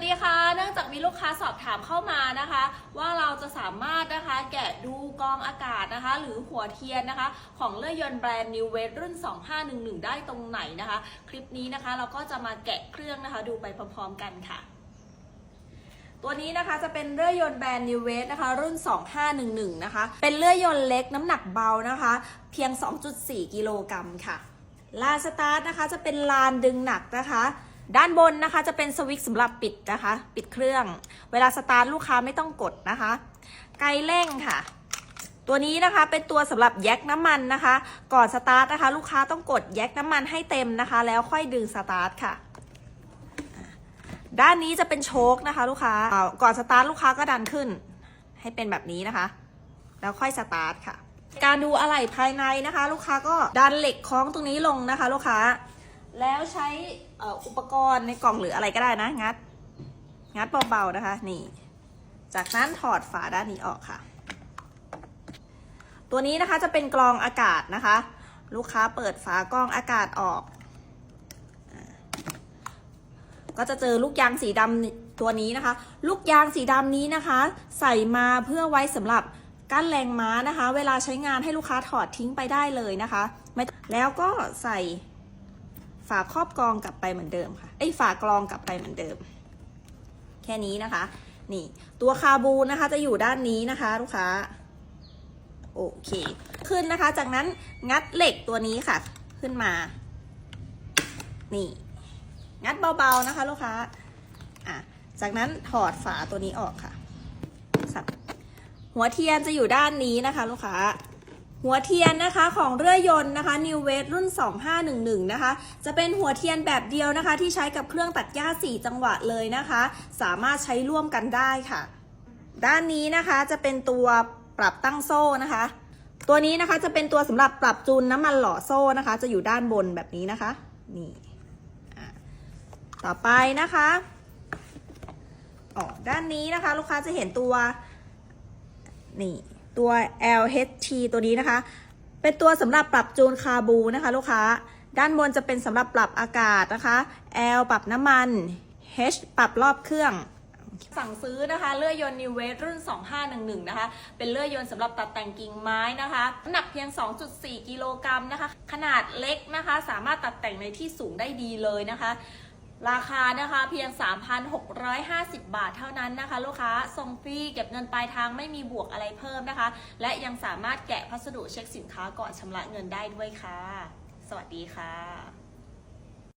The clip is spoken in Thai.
วัสดีค่ะ เนื่องจากมีลูกค้าสอบถามเข้ามานะคะ ว่าเราจะสามารถนะคะแกะดูกองอากาศนะคะ หรือหัวเทียนนะคะ ของเลื่อยยนต์แบรนด์ New w e s t รุ่น 2511 ได้ตรงไหนนะคะ คลิปนี้นะคะเราก็จะมาแกะเครื่องนะคะ ดูไปพร้อมๆกันค่ะตัวนี้นะคะจะเป็นเลื่อยยนต์แบรนด์ New w e นะคะ รุ่น 2511 นะคะ เป็นเลื่อยยนต์เล็กน้ำหนักเบานะคะ เพียง 2.4 กิโลกรัมค่ะ ลานสตาร์ทนะคะจะเป็นลานดึงหนักนะคะ ด้านบนนะคะจะเป็นสวิตช์สำหรับปิดนะคะ ปิดเครื่อง เวลาสตาร์ทลูกค้าไม่ต้องกดนะคะ ไกเร่งค่ะ ตัวนี้นะคะเป็นตัวสำหรับแยกน้ำมันนะคะ ก่อนสตาร์ทนะคะ ลูกค้าต้องกดแยกน้ำมันให้เต็มนะคะ แล้วค่อยดึงสตาร์ทค่ะ ด้านนี้จะเป็นโชคนะคะ ลูกค้าอ่าก่อนสตาร์ทลูกค้าก็ดันขึ้น ให้เป็นแบบนี้นะคะ แล้วค่อยสตาร์ทค่ะ การดูอะไหล่ภายในนะคะ ลูกค้าก็ดันเหล็กคล้องตรงนี้ลงนะคะ ลูกค้า แล้วใช้อุปกรณ์ในกล่องหรืออะไรก็ได้นะ งัด งัดเบาๆนะคะ นี่ จากนั้นถอดฝาด้านนี้ออกค่ะ ตัวนี้นะคะจะเป็นกรองอากาศนะคะ ลูกค้าเปิดฝากรองอากาศออก ก็จะเจอลูกยางสีดำตัวนี้นะคะ ลูกยางสีดำนี้นะคะ ใส่มาเพื่อไว้สำหรับกั้นแรงม้านะคะ เวลาใช้งานให้ลูกค้าถอดทิ้งไปได้เลยนะคะ แล้วก็ใส่ ฝาครอบกรองกลับไปเหมือนเดิมค่ะไอ้ยฝากรองกลับไปเหมือนเดิม แค่นี้นะคะ นี่ ตัวคาบูนะคะจะอยู่ด้านนี้นะคะ ลูกค้า โอเค ขึ้นนะคะ จากนั้นงัดเหล็กตัวนี้ค่ะ ขึ้นมา นี่ งัดเบาๆนะคะ ลูกค้า อะ จากนั้นถอดฝาตัวนี้ออกค่ะสับหัวเทียนจะอยู่ด้านนี้นะคะ ลูกค้า หัวเทียนนะคะของเรือยนต์นะคะ New w e s t รุ่น 2511 นะคะ จะเป็นหัวเทียนแบบเดียวนะคะ ที่ใช้กับเครื่องตัดหญ้า 4 จังหวะเลยนะคะ สามารถใช้ร่วมกันได้ค่ะ ด้านนี้นะคะจะเป็นตัวปรับตั้งโซ่นะคะ ตัวนี้นะคะจะเป็นตัวสำหรับปรับจูนน้ำมันหล่อโซ่นะคะ จะอยู่ด้านบนแบบนี้นะคะ นี่ต่อไปนะคะอ๋อด้านนี้นะคะ ลูกค้าจะเห็นตัวนี่ ตัว LHT ตัวนี้นะคะ เป็นตัวสำหรับปรับจูนคาบูนะคะลูกค้า ด้านบนจะเป็นสำหรับปรับอากาศนะคะ L ปรับน้ำมัน H ปรับรอบเครื่องสั่งซื้อนะคะ เลื่อยยนต์ New w e s t รุ่น 2511 นะคะ เป็นเลื่อยยนต์สำหรับตัดแต่งกิ่งไม้นะคะน้ำหนักเพียง 2.4 กิโลกรัมนะคะ ขนาดเล็กนะคะ สามารถตัดแต่งในที่สูงได้ดีเลยนะคะ ราคานะคะเพียง 3,650 บาทเท่านั้นนะคะ ลูกค้าส่งฟรีเก็บเงินปลายทางไม่มีบวกอะไรเพิ่มนะคะ และยังสามารถแกะพัสดุเช็คสินค้าก่อนชำระเงินได้ด้วยค่ะ สวัสดีค่ะ